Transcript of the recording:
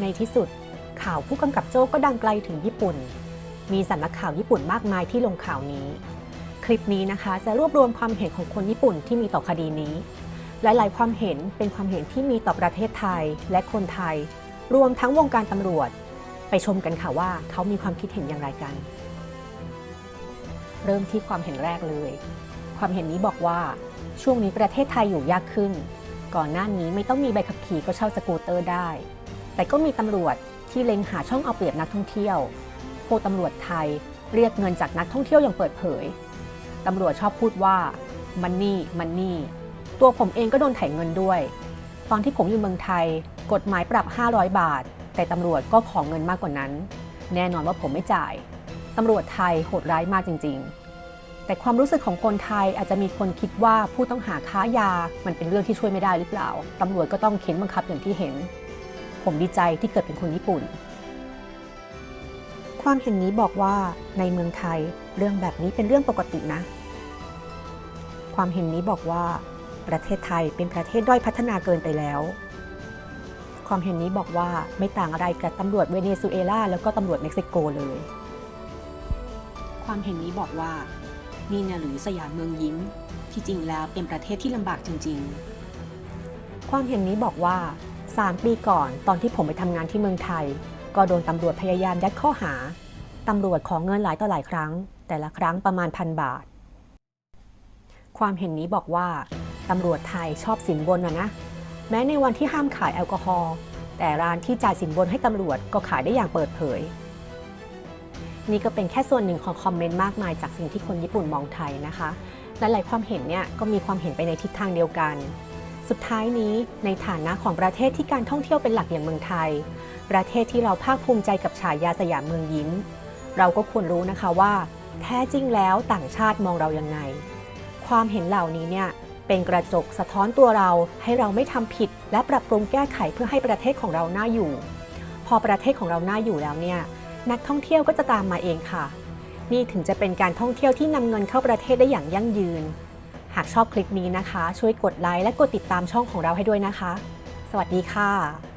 ในที่สุด ข่าวผู้กำกับโจ้ก็ดังไกลถึงญี่ปุ่น มีสำนักข่าวญี่ปุ่นมากมายที่ลงข่าวนี้ คลิปนี้นะคะจะรวบรวมความเห็นของคนญี่ปุ่นที่มีต่อคดีนี้ หลายๆ ความเห็นเป็นความเห็นที่มีต่อประเทศไทยและคนไทย รวมทั้งวงการตำรวจ ไปชมกันค่ะว่าเขามีความคิดเห็นอย่างไรกัน เริ่มที่ความเห็นแรกเลย ความเห็นนี้บอกว่า ช่วงนี้ประเทศไทยอยู่ยากขึ้น ก่อนหน้านี้ไม่ต้องมีใบขับขี่ก็เช่าสกูตเตอร์ได้ แต่ก็มีตำรวจที่เล็งหาช่องเอาเปรียบนักท่องเที่ยว พวกตำรวจไทยเรียกเงินจากนักท่องเที่ยวอย่างเปิดเผย ตำรวจชอบพูดว่ามันนี่มันนี่ ตัวผมเองก็โดนไถเงินด้วย ตอนที่ผมอยู่เมืองไทย กฎหมายปรับ 500 บาท แต่ตำรวจก็ขอเงินมากกว่านั้น แน่นอนว่าผมไม่จ่าย ตำรวจไทยโหดร้ายมากจริง ๆ แต่ความรู้สึกของคนไทยอาจจะมีคนคิดว่าผู้ต้องหาค้ายา มันเป็นเรื่องที่ช่วยไม่ได้หรือเปล่า ตำรวจก็ต้องเค้นบังคับอย่างที่เห็น ผมดีใจที่เกิดเป็นคนญี่ปุ่น ความเห็นนี้บอกว่าในเมืองไทยเรื่องแบบนี้เป็นเรื่องปกตินะ ความเห็นนี้บอกว่า ประเทศไทยเป็นประเทศด้อยพัฒนาเกินไปแล้ว ความเห็นนี้บอกว่าไม่ต่างอะไรกับตำรวจเวเนซุเอลาแล้วก็ตำรวจเม็กซิโกเลย ความเห็นนี้บอกว่านี่นะหรือสยามเมืองยิ้ม ที่จริงแล้วเป็นประเทศที่ลำบากจริง ๆ ความเห็นนี้บอกว่า 3 ปีก่อนตอนที่ผมไปทำงานที่เมืองไทย ก็โดนตำรวจพยายามยัดข้อหา ตำรวจของเงินหลายต่อหลายครั้ง แต่ละครั้งประมาณพันบาท ความเห็นนี้บอกว่าตำรวจไทยชอบสินบนนะนะ แม้ในวันที่ห้ามขายแอลกอฮอล์แต่ร้านที่จ่ายสินบนให้ตำรวจก็ขายได้อย่างเปิดเผย นี่ก็เป็นแค่ส่วนหนึ่งของคอมเมนต์มากมายจากสิ่งที่คนญี่ปุ่นมองไทยนะคะ หลายๆความเห็นเนี่ยก็มีความเห็นไปในทิศทางเดียวกัน สุดท้ายนี้ในฐานะของประเทศที่การท่องเที่ยวเป็นหลักอย่างเมืองไทย ประเทศที่เราภาคภูมิใจกับฉายาสยามเมืองยิ้ม เราก็ควรรู้นะคะว่า แท้จริงแล้วต่างชาติมองเรายังไง ความเห็นเหล่านี้เนี่ยเป็นกระจกสะท้อนตัวเราให้เราไม่ทำผิด และปรับปรุงแก้ไขเพื่อให้ประเทศของเราน่าอยู่ พอประเทศของเราน่าอยู่แล้วเนี่ยนักท่องเที่ยวก็จะตามมาเองค่ะ นี่ถึงจะเป็นการท่องเที่ยวที่นำเงินเข้าประเทศได้อย่างยั่งยืน หากชอบคลิปนี้นะคะ ช่วยกดไลค์และกดติดตามช่องของเราให้ด้วยนะคะ สวัสดีค่ะ